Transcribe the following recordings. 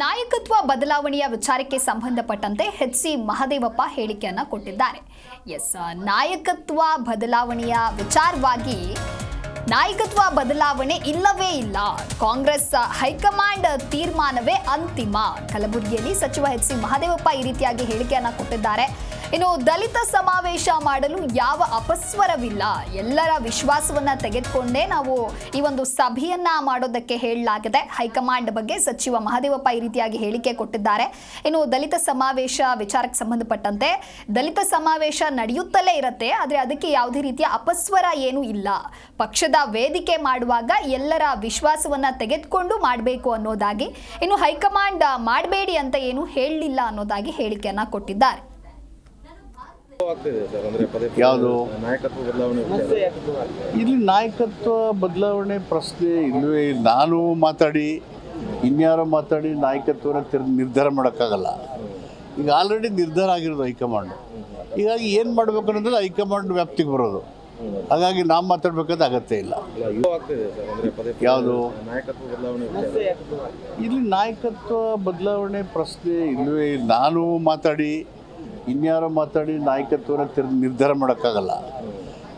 ನಾಯಕತ್ವ ಬದಲಾವಣೆಯ ವಿಚಾರಕ್ಕೆ ಸಂಬಂಧಪಟ್ಟಂತೆ ಎಚ್ ಸಿ ಮಹದೇವಪ್ಪ ಹೇಳಿಕೆಯನ್ನು ಕೊಟ್ಟಿದ್ದಾರೆ. ಎಸ್, ನಾಯಕತ್ವ ಬದಲಾವಣೆಯ ವಿಚಾರವಾಗಿ ನಾಯಕತ್ವ ಬದಲಾವಣೆ ಇಲ್ಲವೇ ಇಲ್ಲ. ಕಾಂಗ್ರೆಸ್ ಹೈಕಮಾಂಡ್ ತೀರ್ಮಾನವೇ ಅಂತಿಮ. ಕಲಬುರಗಿಯಲ್ಲಿ ಸಚಿವ ಎಚ್ ಸಿ ಮಹದೇವಪ್ಪ ಈ ರೀತಿಯಾಗಿ ಹೇಳಿಕೆಯನ್ನು ಕೊಟ್ಟಿದ್ದಾರೆ. ಇನ್ನು ದಲಿತ ಸಮಾವೇಶ ಮಾಡಲು ಯಾವ ಅಪಸ್ವರವಿಲ್ಲ? ಎಲ್ಲರ ವಿಶ್ವಾಸವನ್ನ ತೆಗೆದುಕೊಂಡೇ ನಾವು ಈ ಒಂದು ಸಭೆಯನ್ನ ಮಾಡೋದಕ್ಕೆ ಹೇಳಲಾಗಿದೆ. ಹೈಕಮಾಂಡ್ ಬಗ್ಗೆ ಸಚಿವ ಮಹದೇವಪ್ಪ ಈ ರೀತಿಯಾಗಿ ಹೇಳಿಕೆ ಕೊಟ್ಟಿದ್ದಾರೆ. ಇನ್ನು ದಲಿತ ಸಮಾವೇಶ ವಿಚಾರಕ್ಕೆ ಸಂಬಂಧಪಟ್ಟಂತೆ ದಲಿತ ಸಮಾವೇಶ ನಡೆಯುತ್ತಲೇ ಇರುತ್ತೆ. ಆದರೆ ಅದಕ್ಕೆ ಯಾವುದೇ ರೀತಿಯ ಅಪಸ್ವರ ಏನೂ ಇಲ್ಲ. ಪಕ್ಷದ ವೇದಿಕೆ ಮಾಡುವಾಗ ಎಲ್ಲರ ವಿಶ್ವಾಸವನ್ನ ತೆಗೆದುಕೊಂಡು ಮಾಡಬೇಕು ಅನ್ನೋದಾಗಿ ಇನ್ನು ಹೈಕಮಾಂಡ್ ಮಾಡಬೇಡಿ ಅಂತ ಏನು ಹೇಳಲಿಲ್ಲ ಅನ್ನೋದಾಗಿ ಹೇಳಿಕೆಯನ್ನ ಕೊಟ್ಟಿದ್ದಾರೆ. ಆಗ್ತಿದೆ ಸರ್. ಅಂದ್ರೆ ಪದೇ ಪದೇ ಯಾವುದು? ನಾಯಕತ್ವ ಬದಲಾವಣೆ ವಿಚಾರ. ಇಲ್ಲಿ ನಾಯಕತ್ವ ಬದಲಾವಣೆ ಪ್ರಶ್ನೆ ಇಲ್ಲವೇ ಇಲ್ಲ. ನಾನು ಮಾತಾಡಿ ಇನ್ಯಾರೋ ಮಾತಾಡಿ ನಾಯಕತ್ವನ ತಿರ್ ನಿರ್ಧಾರ ಮಾಡೋಕ್ಕಾಗಲ್ಲ. ಈಗ ಆಲ್ರೆಡಿ ನಿರ್ಧಾರ ಆಗಿರೋದು ಹೈಕಮಾಂಡ್. ಹೀಗಾಗಿ ಏನು ಮಾಡಬೇಕು ಅನ್ನೋದ್ರೆ ಹೈಕಮಾಂಡ್ ವ್ಯಾಪ್ತಿಗೆ ಬರೋದು. ಹಾಗಾಗಿ ನಾವು ಮಾತಾಡ್ಬೇಕಾದ ಅಗತ್ಯ ಇಲ್ಲ. ಇಲ್ಲ, ಇದು ಆಗ್ತಿದೆ ಸರ್. ಅಂದ್ರೆ ಪದೇ ಪದೇ ಯಾವುದು? ನಾಯಕತ್ವ ಬದಲಾವಣೆ ವಿಚಾರ. ಇಲ್ಲಿ ನಾಯಕತ್ವ ಬದಲಾವಣೆ ಪ್ರಶ್ನೆ ಇಲ್ಲವೇ ಇಲ್ಲ. ನಾನು ಮಾತಾಡಿ ಇನ್ಯಾರೋ ಮಾತಾಡಿ ನಾಯಕತ್ವನ ತಿರ್ ನಿರ್ಧಾರ ಮಾಡೋಕ್ಕಾಗಲ್ಲ.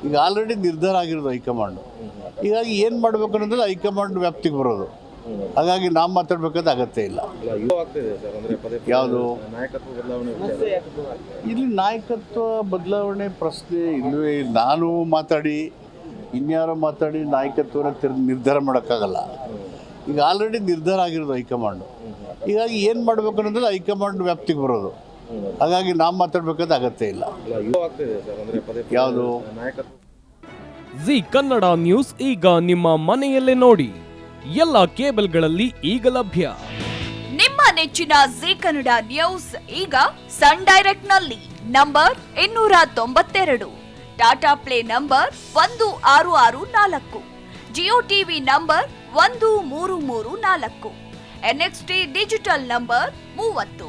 ಈಗ ಆಲ್ರೆಡಿ ನಿರ್ಧಾರ ಆಗಿರೋದು ಹೈಕಮಾಂಡ್. ಹೀಗಾಗಿ ಏನು ಮಾಡಬೇಕು ಅನ್ನೋದ್ರೆ ಹೈಕಮಾಂಡ್ ವ್ಯಾಪ್ತಿಗೆ ಬರೋದು. ಹಾಗಾಗಿ ನಾವು ಮಾತಾಡ್ಬೇಕಾದ ಅಗತ್ಯ ಇಲ್ಲ. ಯಾವುದು. ಇಲ್ಲಿ ನಾಯಕತ್ವ ಬದಲಾವಣೆ ಪ್ರಶ್ನೆ ಇಲ್ಲವೇ ನಾನು ಮಾತಾಡಿ, ಇನ್ಯಾರೋ ಮಾತಾಡಿ ನಾಯಕತ್ವನ ತಿರ್ ನಿರ್ಧಾರ ಮಾಡೋಕ್ಕಾಗಲ್ಲ. ಈಗ ಆಲ್ರೆಡಿ ನಿರ್ಧಾರ ಆಗಿರೋದು ಹೈಕಮಾಂಡ್. ಹೀಗಾಗಿ ಏನು ಮಾಡಬೇಕು ಅನ್ನೋದ್ರೆ ಹೈಕಮಾಂಡ್ ವ್ಯಾಪ್ತಿಗೆ ಬರೋದು. ಹಾಗಾಗಿ ನಾವು ಮಾತಾಡ್ಬೇಕಾದ ಅಗತ್ಯ ಇಲ್ಲ. ಯಾವುದು? ಜಿ ಕನ್ನಡ ನ್ಯೂಸ್ ಈಗ ನಿಮ್ಮ ಮನೆಯಲ್ಲೇ ನೋಡಿ. ಎಲ್ಲ ಕೇಬಲ್ಗಳಲ್ಲಿ ಈಗ ಲಭ್ಯ. ನಿಮ್ಮ ನೆಚ್ಚಿನ ಜಿ ಕನ್ನಡ ನ್ಯೂಸ್ ಈಗ ಸನ್ ಡೈರೆಕ್ಟ್ನಲ್ಲಿ ನಂಬರ್ ಇನ್ನೂರ ತೊಂಬತ್ತೆರಡು. ಟಾಟಾ ಪ್ಲೇ ನಂಬರ್ ಒಂದು ಆರು ಆರು ನಾಲ್ಕು. ಜಿಯೋ ಟಿವಿ ನಂಬರ್ ಒಂದು ಮೂರು ಮೂರು ನಾಲ್ಕು. ಎನ್ಎಕ್ಸ್ಟಿ ಡಿಜಿಟಲ್ ನಂಬರ್ ಮೂವತ್ತು.